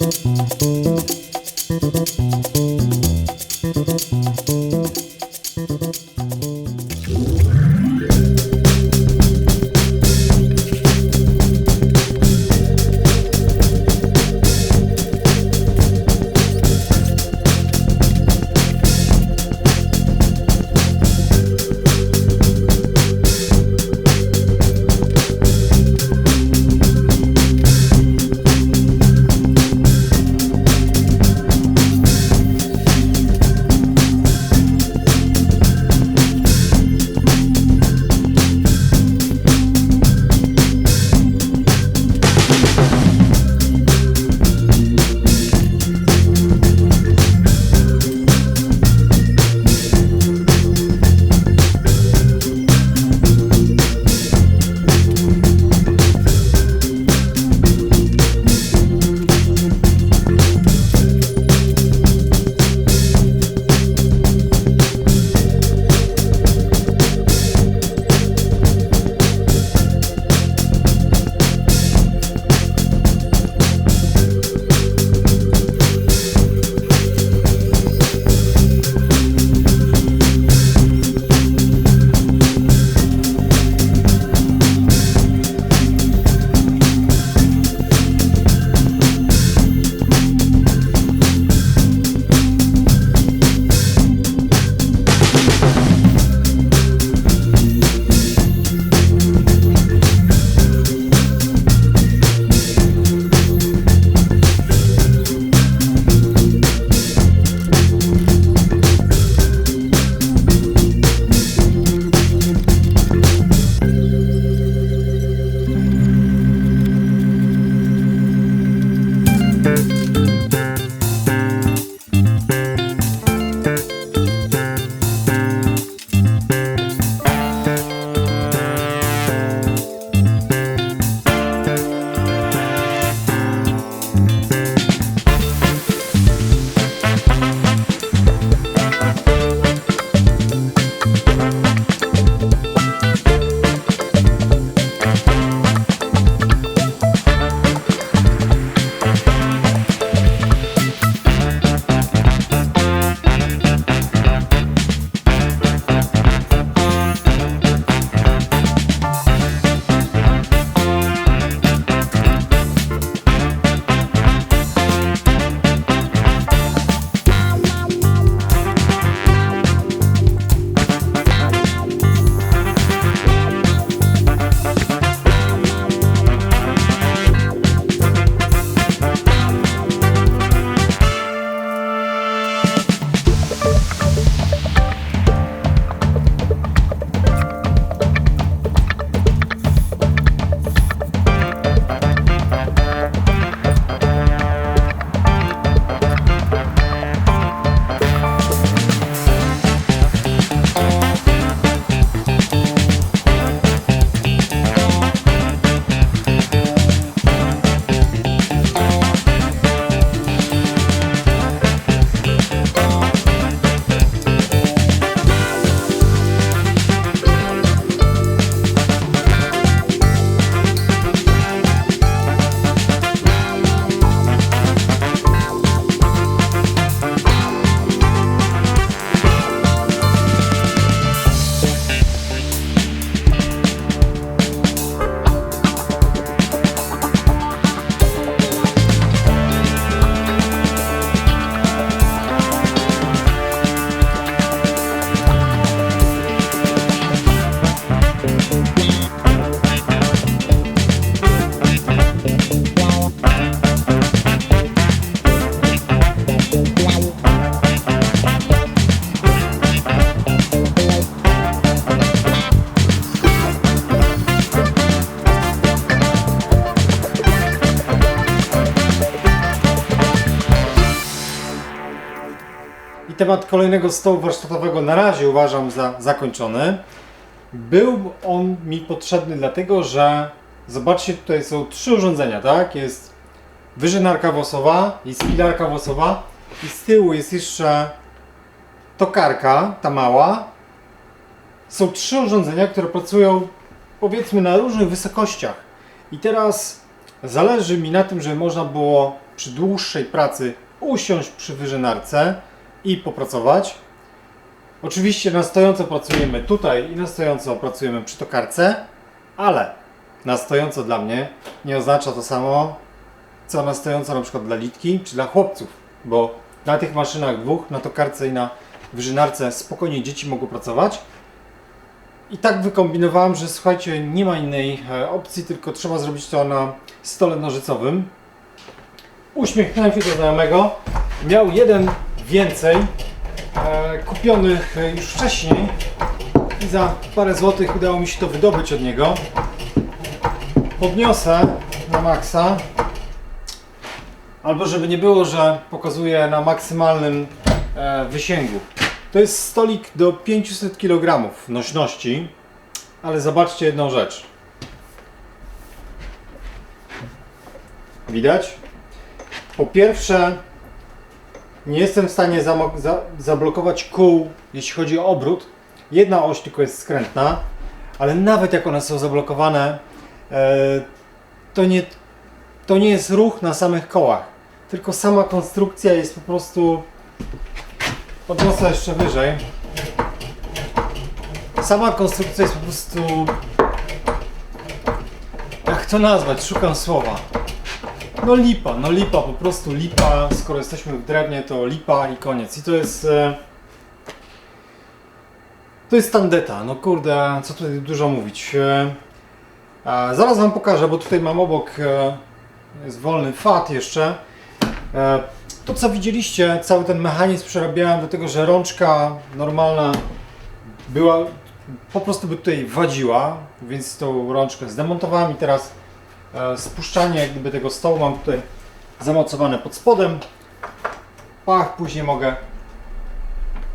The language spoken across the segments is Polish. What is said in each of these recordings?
Thank you. Temat kolejnego stołu warsztatowego na razie uważam za zakończony. Był on mi potrzebny dlatego, że zobaczcie, tutaj są trzy urządzenia, tak? Jest wyżynarka wosowa, jest pilarka wosowa i z tyłu jest jeszcze tokarka, ta mała. Są trzy urządzenia, które pracują powiedzmy na różnych wysokościach. I teraz zależy mi na tym, żeby można było przy dłuższej pracy usiąść przy wyżynarce i popracować. Oczywiście na stojąco pracujemy tutaj i na stojąco pracujemy przy tokarce, ale na stojąco dla mnie nie oznacza to samo, co na stojąco na przykład dla Litki czy dla chłopców, bo na tych maszynach dwóch, na tokarce i na wyżynarce spokojnie dzieci mogą pracować. I tak wykombinowałem, że słuchajcie, nie ma innej e, opcji, tylko trzeba zrobić to na stole nożycowym. Uśmiechnąłem się do znajomego. Miał jeden więcej, e, kupionych e, już wcześniej i za parę złotych udało mi się to wydobyć od niego. Podniosę na maksa. Albo żeby nie było, że pokazuję na maksymalnym e, wysięgu. To jest stolik do 500 kg nośności, ale zobaczcie jedną rzecz. Widać? Po pierwsze, nie jestem w stanie za- zablokować kół, jeśli chodzi o obrót. Jedna oś tylko jest skrętna, ale nawet jak one są zablokowane, e, to, nie, to nie jest ruch na samych kołach, tylko sama konstrukcja jest po prostu Podniosę jeszcze wyżej. Sama konstrukcja jest po prostu. Jak to nazwać? Szukam słowa. No lipa, no lipa, po prostu lipa. Skoro jesteśmy w drewnie, to lipa i koniec. I to jest. e, To jest tandeta. No kurde, co tutaj dużo mówić. E, Zaraz Wam pokażę, bo tutaj mam obok. e, Jest wolny fat jeszcze. E, to co widzieliście, cały ten mechanizm przerabiałem do tego, że rączka normalna była, po prostu by tutaj wadziła, więc tą rączkę zdemontowałem i teraz spuszczanie jak gdyby tego stołu mam tutaj zamocowane pod spodem. Pach, później mogę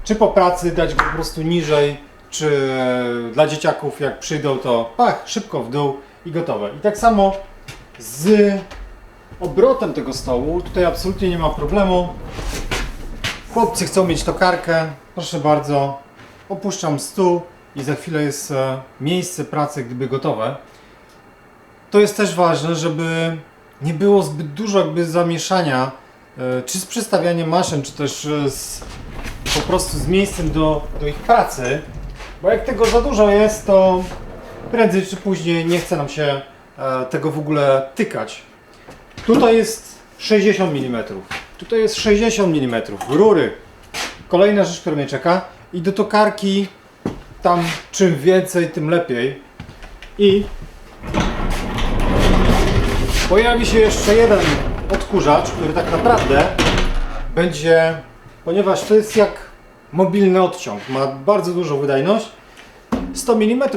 czy po pracy dać go po prostu niżej, czy e, dla dzieciaków jak przyjdą to pach, szybko w dół i gotowe. I tak samo z obrotem tego stołu. Tutaj absolutnie nie ma problemu. Chłopcy chcą mieć tokarkę. Proszę bardzo. Opuszczam stół i za chwilę jest e, miejsce pracy, gdyby gotowe. To jest też ważne, żeby nie było zbyt dużo jakby zamieszania, e, czy z przestawianiem maszyn, czy też e, z, po prostu z miejscem do, do ich pracy. Bo jak tego za dużo jest, to prędzej czy później nie chce nam się e, tego w ogóle tykać. Tutaj jest 60 mm. Tutaj jest 60 mm. Rury. Kolejna rzecz, która mnie czeka. I do tokarki tam czym więcej, tym lepiej. I pojawi się jeszcze jeden odkurzacz, który tak naprawdę będzie, ponieważ to jest jak mobilny odciąg, ma bardzo dużą wydajność. 100 mm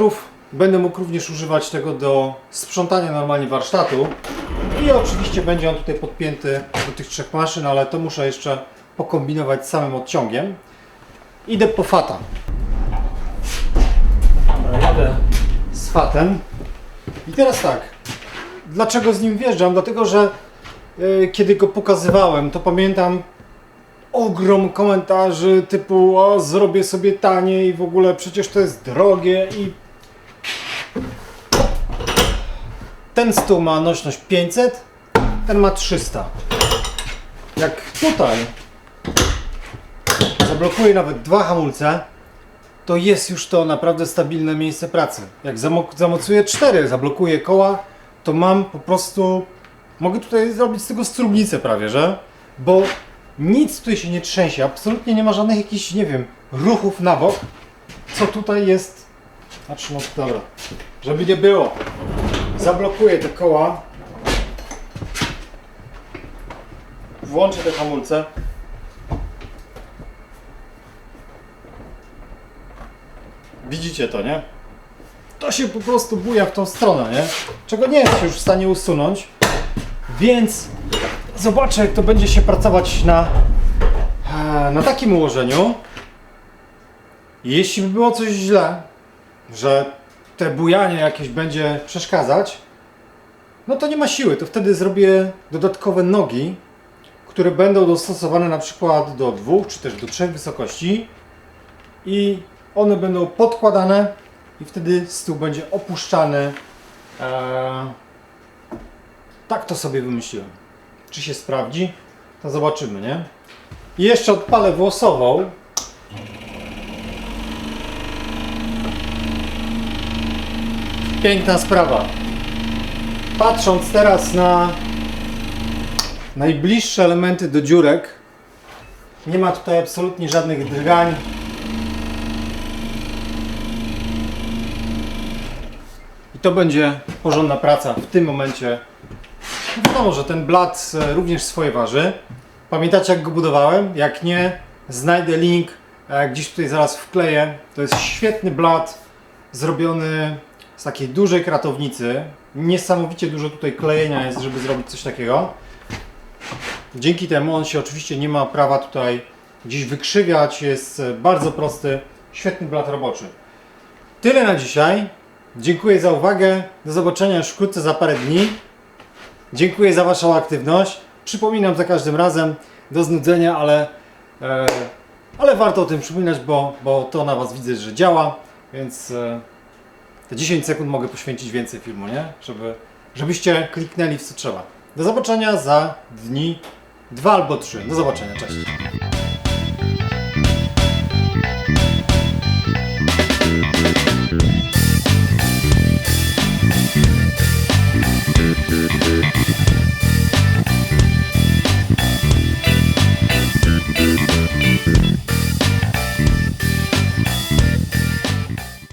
będę mógł również używać tego do sprzątania normalnie warsztatu. I oczywiście będzie on tutaj podpięty do tych trzech maszyn, ale to muszę jeszcze pokombinować z samym odciągiem. Idę po fata. Dobra, jadę z fatem. I teraz tak. Dlaczego z nim wjeżdżam? Dlatego, że e, kiedy go pokazywałem, to pamiętam ogrom komentarzy typu o, zrobię sobie taniej, w ogóle przecież to jest drogie i ten stół ma nośność 500, ten ma 300. Jak tutaj zablokuję nawet dwa hamulce, to jest już to naprawdę stabilne miejsce pracy. Jak zamo- zamocuję cztery, zablokuję koła, to mam po prostu. Mogę tutaj zrobić z tego strugnicę prawie, że? Bo nic tutaj się nie trzęsie, absolutnie nie ma żadnych jakichś, nie wiem, ruchów na bok. Co tutaj jest. Znaczy, no dobra, żeby nie było. Zablokuję te koła. Włączę te hamulce. Widzicie to, nie? To się po prostu buja w tą stronę, nie? Czego nie jest już w stanie usunąć. Więc zobaczę, jak to będzie się pracować na, e, na takim ułożeniu. Jeśli by było coś źle, że te bujanie jakieś będzie przeszkadzać, no to nie ma siły. To wtedy zrobię dodatkowe nogi, które będą dostosowane na przykład do dwóch czy też do trzech wysokości i one będą podkładane i wtedy stół będzie opuszczany. Eee, tak to sobie wymyśliłem. czy się sprawdzi, to zobaczymy, nie? I jeszcze odpalę włosową. Piękna sprawa. Patrząc teraz na najbliższe elementy do dziurek, nie ma tutaj absolutnie żadnych drgań. To będzie porządna praca w tym momencie. Wiadomo, że ten blat e, również swoje waży. Pamiętacie jak go budowałem? Jak nie, znajdę link, gdzieś tutaj zaraz wkleję. To jest świetny blat, zrobiony z takiej dużej kratownicy. Niesamowicie dużo tutaj klejenia jest, żeby zrobić coś takiego. Dzięki temu on się oczywiście nie ma prawa tutaj gdzieś wykrzywiać, jest e, bardzo prosty, świetny blat roboczy. Tyle na dzisiaj. Dziękuję za uwagę. Do zobaczenia już wkrótce za parę dni. Dziękuję za Waszą aktywność. Przypominam za każdym razem do znudzenia, ale, e, ale warto o tym przypominać, bo, bo to na Was widzę, że działa, więc e, te 10 sekund mogę poświęcić więcej filmu, nie? Żeby, żebyście kliknęli w co trzeba. Do zobaczenia za dni, dwa albo trzy. Do zobaczenia, cześć.